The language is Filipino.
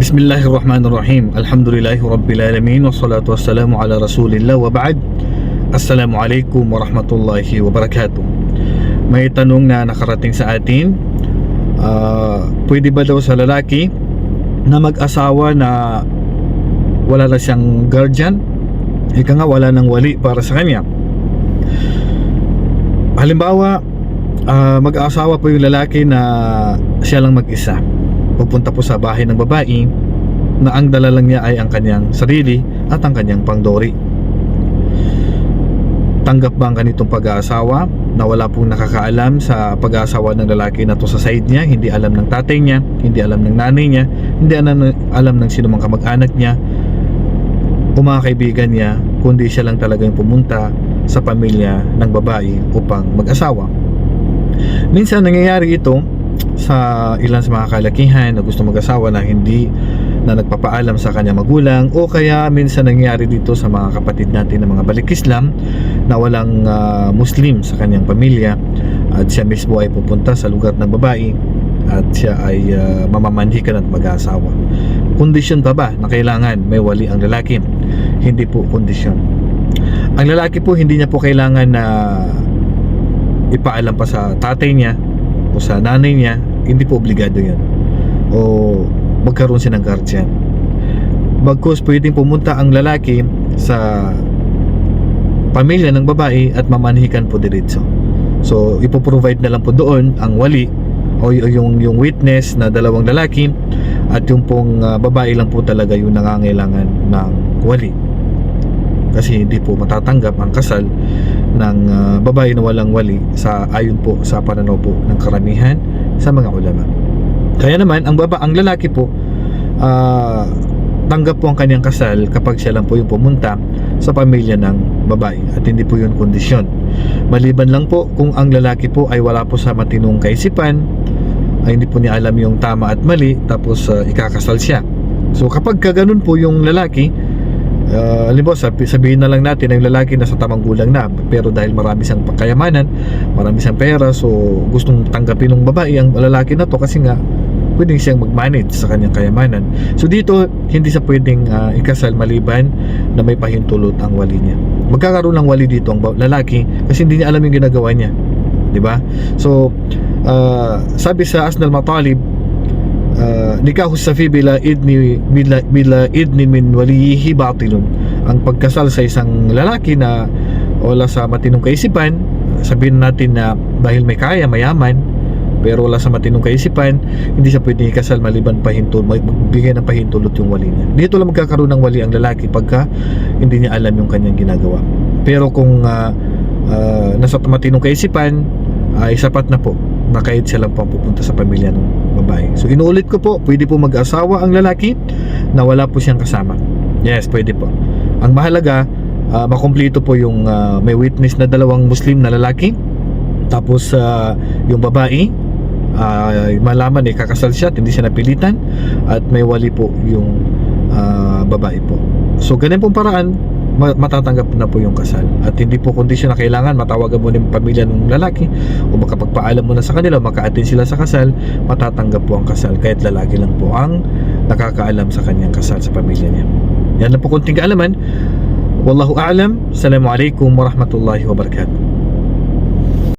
Bismillahirrahmanirrahim. Alhamdulillahi Rabbil Alamin. Wassalatu wassalamu ala Rasulillah wa ba'd. Assalamualaikum warahmatullahi wabarakatuh. May tanong na nakarating sa atin. Ah, pwede ba daw sa lalaki na mag-asawa na wala na siyang guardian? Ika nga wala nang wali para sa kanya. Halimbawa, ah, mag-asawa po yung lalaki na siya lang mag-isa pupunta po sa bahay ng babae na ang dala lang niya ay ang kanyang sarili at ang kanyang pangdori. Tanggap ba ang ganitong pag-aasawa na wala pong nakakaalam sa pag-aasawa ng lalaki na to sa side niya, hindi alam ng tatay niya, hindi alam ng nanay niya, hindi alam, alam ng sino mang kamag-anak niya o mga kaibigan niya, kundi siya lang talaga yung pumunta sa pamilya ng babae upang mag-asawa. Minsan nangyayari ito sa ilan sa mga kalakihan na gusto mag-asawa na hindi na nagpapaalam sa kanya magulang o kaya minsan nangyayari dito sa mga kapatid natin na mga balik Islam na walang ah, Muslim sa kanyang pamilya at siya mismo ay pupunta sa lugar ng babae at siya ay uh, mamamanhikan at mag-asawa. Kondisyon pa ba na kailangan may wali ang lalaki? Hindi po kondisyon. Ang lalaki po hindi niya po kailangan na ipaalam pa sa tatay niya o sa nanay niya, hindi po obligado yan. O magkaroon siya ng guardian. Bagkus pwedeng pumunta ang lalaki sa pamilya ng babae at mamanhikan po diretso. So, ipoprovide na lang po doon ang wali o yung, yung witness na dalawang lalaki at yung pong ah, babae lang po talaga yung nangangailangan ng wali. Kasi hindi po matatanggap ang kasal ng ah, babae na walang wali sa ayon po sa pananaw po ng karamihan sa mga ulama. Kaya naman ang baba ang lalaki po ah, tanggap po ang kanyang kasal kapag siya lang po yung pumunta sa pamilya ng babae at hindi po yun kondisyon. Maliban lang po kung ang lalaki po ay wala po sa matinong kaisipan ay hindi po niya alam yung tama at mali tapos ah, ikakasal siya. So kapag kaganon po yung lalaki Uh, halimbawa, sabi, sabihin na lang natin na yung lalaki nasa tamang gulang na pero dahil marami siyang pagkayamanan marami siyang pera so gustong tanggapin ng babae ang lalaki na to kasi nga pwedeng siyang mag-manage sa kanyang kayamanan. So dito hindi siya pwedeng uh, ikasal maliban na may pahintulot ang wali niya. Magkakaroon ng wali dito ang lalaki kasi hindi niya alam yung ginagawa niya di ba? So uh, sabi sa Asnal Matalib nikahu safi bila idni bila, bila idni min walihi batilun. Ang pagkasal sa isang lalaki na wala sa matinong kaisipan sabihin natin na dahil may kaya mayaman pero wala sa matinong kaisipan hindi siya pwedeng ikasal maliban pahintul magbigay ng pahintulot yung wali niya. Dito lang magkakaroon ng wali ang lalaki pagka hindi niya alam yung kanyang ginagawa. Pero kung uh, uh, nasa matinong kaisipan ay sapat na po na kahit siya lang po pupunta sa pamilya ng babae. So inuulit ko po, pwede po mag-asawa ang lalaki na wala po siyang kasama. Yes, pwede po. Ang mahalaga, ah, makumpleto po yung ah, may witness na dalawang Muslim na lalaki. Tapos ah, yung babae, ah, malaman eh kakasal siya, at hindi siya napilitan at may wali po yung ah, babae po. So ganun pong paraan, matatanggap na po yung kasal. At hindi po kondisyon na kailangan matawagan mo ng pamilya ng lalaki o makapagpaalam mo na sa kanila maka-attend sila sa kasal matatanggap po ang kasal kahit lalaki lang po ang nakakaalam sa kanyang kasal sa pamilya niya. Yan lang po konting kaalaman. Wallahu a'lam. Assalamualaikum warahmatullahi wabarakatuh